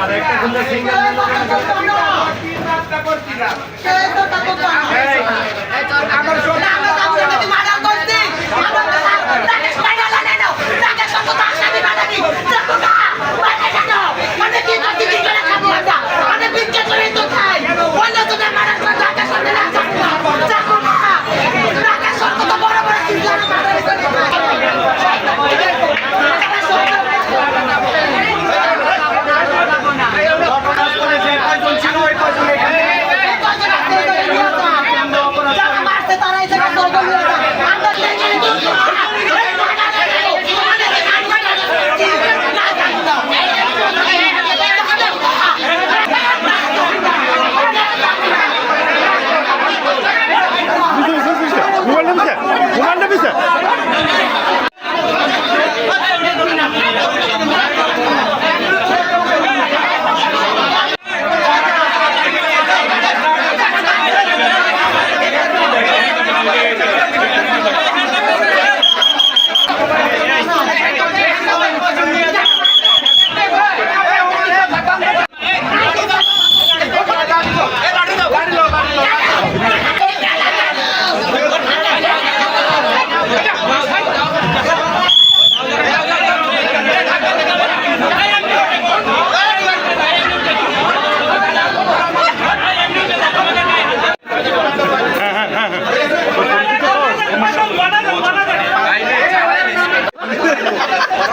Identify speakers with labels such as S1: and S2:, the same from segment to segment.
S1: আর একটা সিঙ্গেল মোবাইলটা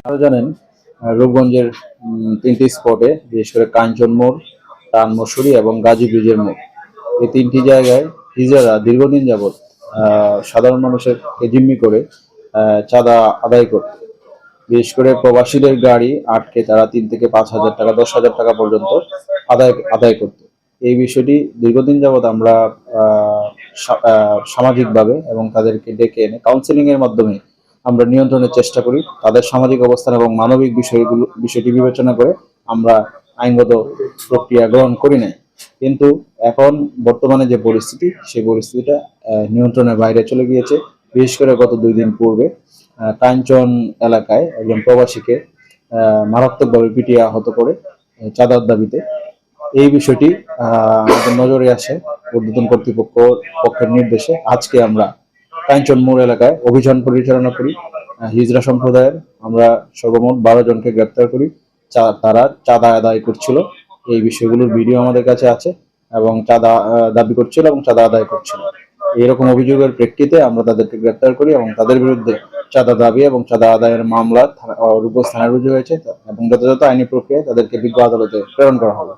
S2: আপনারা জানেন রূপগঞ্জের তিনটি স্পটে বিশেষ করে কাঞ্চন মোড় টান মশুরি এবং গাজী ব্রিজের মোড়। এই তিনটি জায়গায় হিজারা দীর্ঘদিন যাবৎ সাধারণ মানুষের জিম্মি করে চাঁদা আদায় করত। বিশেষ করে প্রবাসীদের গাড়ি আটকে তারা তিন থেকে পাঁচ হাজার টাকা, দশ হাজার টাকা পর্যন্ত আদায় আদায় করত। এই বিষয়টি দীর্ঘদিন যাবৎ আমরা সামাজিকভাবে এবং তাদেরকে ডেকে এনে কাউন্সিলিং এর মাধ্যমে আমরা নিয়ন্ত্রণের চেষ্টা করি, তাদের সামাজিক অবস্থান এবং মানবিক বিষয়গুলো বিষয়টি বিবেচনা করে আমরা আইনগত প্রক্রিয়া গ্রহণ করি নাই। কিন্তু এখন বর্তমানে যে পরিস্থিতি, সেই পরিস্থিতিটা নিয়ন্ত্রণের বাইরে চলে গিয়েছে। বিশেষ করে গত দুই দিন পূর্বে কাঞ্চন এলাকায় একজন প্রবাসীকে মারাত্মকভাবে পিটিয়ে আহত করে চাঁদার দাবিতে। এই বিষয়টি আমাদের নজরে আসে ঊর্ধ্বতন কর্তৃপক্ষ পক্ষের নির্দেশে। আজকে আমরা কাঞ্চন মোড় এলাকায় অভিযান পরিচালনা করি হিজড়া সম্প্রদায়ের। আমরা সর্বমোট বারো জনকে গ্রেপ্তার করি। তারা চাঁদা আদায় করছিল। এই বিষয়গুলোর ভিডিও আমাদের কাছে আছে এবং চাঁদা দাবি করছিল এবং চাঁদা আদায় করছিল। এরকম অভিযোগের প্রেক্ষিতে আমরা তাদেরকে গ্রেপ্তার করি এবং তাদের বিরুদ্ধে চাঁদা দাবি এবং চাঁদা আদায়ের মামলা থানায় রুজু হয়েছে এবং যথাযথ আইনি প্রক্রিয়ায় তাদেরকে বিজ্ঞ আদালতে প্রেরণ করা হবে।